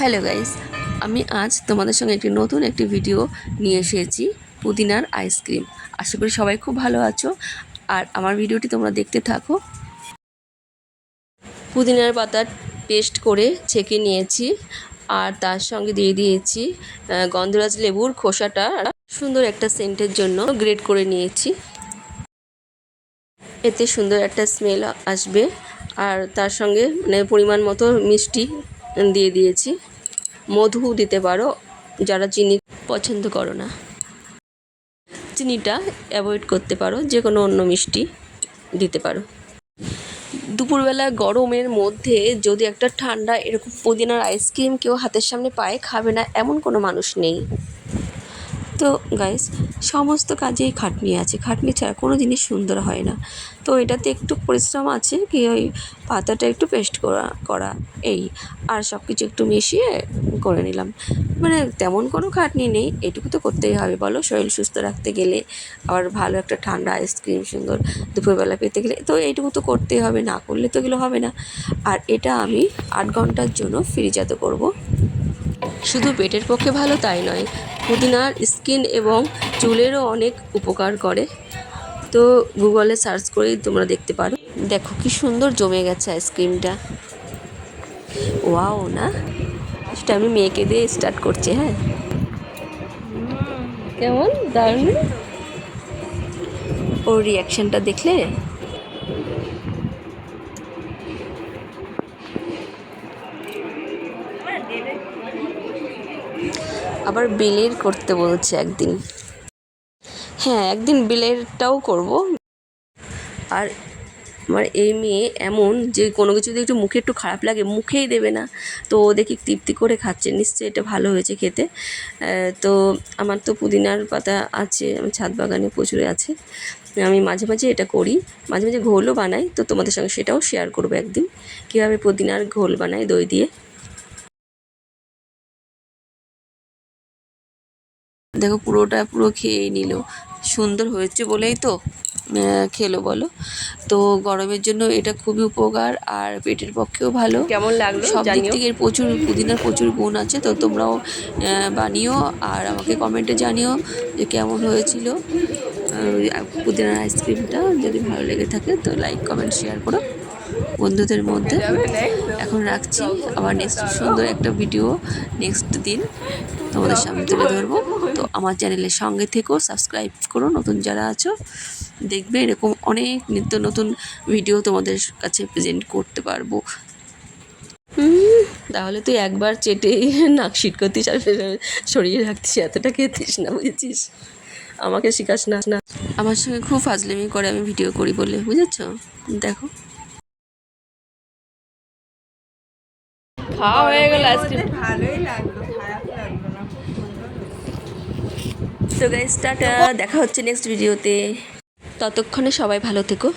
Hello guys, আমি আজ তোমাদের সঙ্গে একটি নতুন একটি ভিডিও নিয়ে এসেছি, পুদিনার আইসক্রিম আশা করি সবাই খুব ভালো আছো, আর আমার ভিডিওটি তোমরা দেখতে থাকো। পুদিনার পাতা পেস্ট করে ছেঁকে নিয়েছি, আর তার সঙ্গে দিয়ে দিয়েছি গন্ধরাজ লেবুর খোসাটা। সুন্দর একটা সেন্টের জন্য গ্রেট করে নিয়েছি। এতে সুন্দর একটা স্মেল আসবে, আর তার সঙ্গে মানে পরিমাণ মতো মিষ্টি দিয়ে দিয়েছি। মধু দিতে পারো, যারা চিনি পছন্দ করো না। চিনিটা অ্যাভয়েড করতে পারো যে কোনো অন্য মিষ্টি দিতে পারো। দুপুরবেলা গরমের মধ্যে যদি একটা ঠান্ডা এরকম পুদিনার আইসক্রিম কেউ হাতের সামনে পায় খাবে না, এমন কোনো মানুষ নেই। তো গাইস সমস্ত কাজেই খাটনি আছে। খাটনি ছাড়া কোনো জিনিস সুন্দর হয় না। তো এটাতে একটু পরিশ্রম আছে কি ওই পাতাটা একটু পেস্ট করা করা, এই, আর সব কিছু একটু মিশিয়ে করে নিলাম। মানে তেমন কোনো খাটনি নেই, এটুকু তো করতেই হবে, বলো? শরীর সুস্থ রাখতে গেলে, আবার ভালো একটা ঠান্ডা আইসক্রিম সুন্দর দুপুরবেলা পেতে গেলে, তো এইটুকু তো করতেই হবে, না করলে তো এগুলো হবে না। আর এটা আমি আট ঘণ্টার জন্য ফ্রিজাতে করব। শুধু পেটের পক্ষে ভালো তাই নয় পুদিনার স্কিন এবং চুলেরও অনেক উপকার করে। তো গুগলে সার্চ করেই তোমরা দেখতে পারো। দেখো কি সুন্দর জমে গেছে আইসক্রিমটা ওয়াও না? সেটা আমি মেয়েকে দিয়ে স্টার্ট করছি হ্যাঁ? কেমন? দারুণ? ওর রিয়াকশানটা দেখলে? আবার বিলের করতে বলছে একদিন। হ্যাঁ একদিন বিলেরটাও করব। আর আমার এই মেয়ে এমন যে কোনো কিছু যদি একটু মুখে একটু খারাপ লাগে, মুখেই দেবে না। তো ও দেখি তৃপ্তি করে খাচ্ছে, নিশ্চয়ই এটা ভালো হয়েছে খেতে। তো আমার তো পুদিনার পাতা আছে আমার ছাদ বাগানে প্রচুর আছে। আমি মাঝে মাঝে এটা করি, মাঝে মাঝে ঘোলও বানাই। তো তোমাদের সঙ্গে সেটাও শেয়ার করব একদিন। কীভাবে পুদিনার ঘোল বানাই দই দিয়ে। দেখো পুরোটা পুরো খেয়েই নিল। সুন্দর হয়েছে বলেই তো খেলো বলো। তো গরমের জন্য এটা খুবই উপকার আর পেটের পক্ষেও ভালো। কেমন লাগল সব দিক থেকে প্রচুর পুদিনার প্রচুর গুণ আছে তো তোমরাও বানিও আর আমাকে কমেন্টে জানিও যে কেমন হয়েছিল। পুদিনার আইসক্রিমটা যদি ভালো লেগে থাকে তো লাইক কমেন্ট শেয়ার করো। বন্ধুদের মধ্যে। এখন রাখছি আবার নেক্সট সুন্দর একটা ভিডিও নেক্সট দিন তোমাদের সামনে তুলে ধরবো। তো আমার চ্যানেলের সঙ্গে থেকেও সাবস্ক্রাইব করো নতুন যারা আছো দেখবে এরকম অনেক নিত্য নতুন ভিডিও তোমাদের কাছে প্রেজেন্ট করতে পারব। তাহলে তুই একবার চেটে নাক শিট করতিস আর সরিয়ে রাখতিস এতটা খেতিস না বুঝেছিস? আমাকে শিখাস না আমার সঙ্গে খুব ফাজলেমি করে আমি ভিডিও করি বলে বুঝেছ? দেখো। খাওয়া হয়ে গেল আইসক্রিম। ভালোই লাগল খারাপ লাগল না তো গাইস টাটা দেখা হচ্ছে নেক্সট ভিডিওতে ততক্ষণে সবাই ভালো থেকো।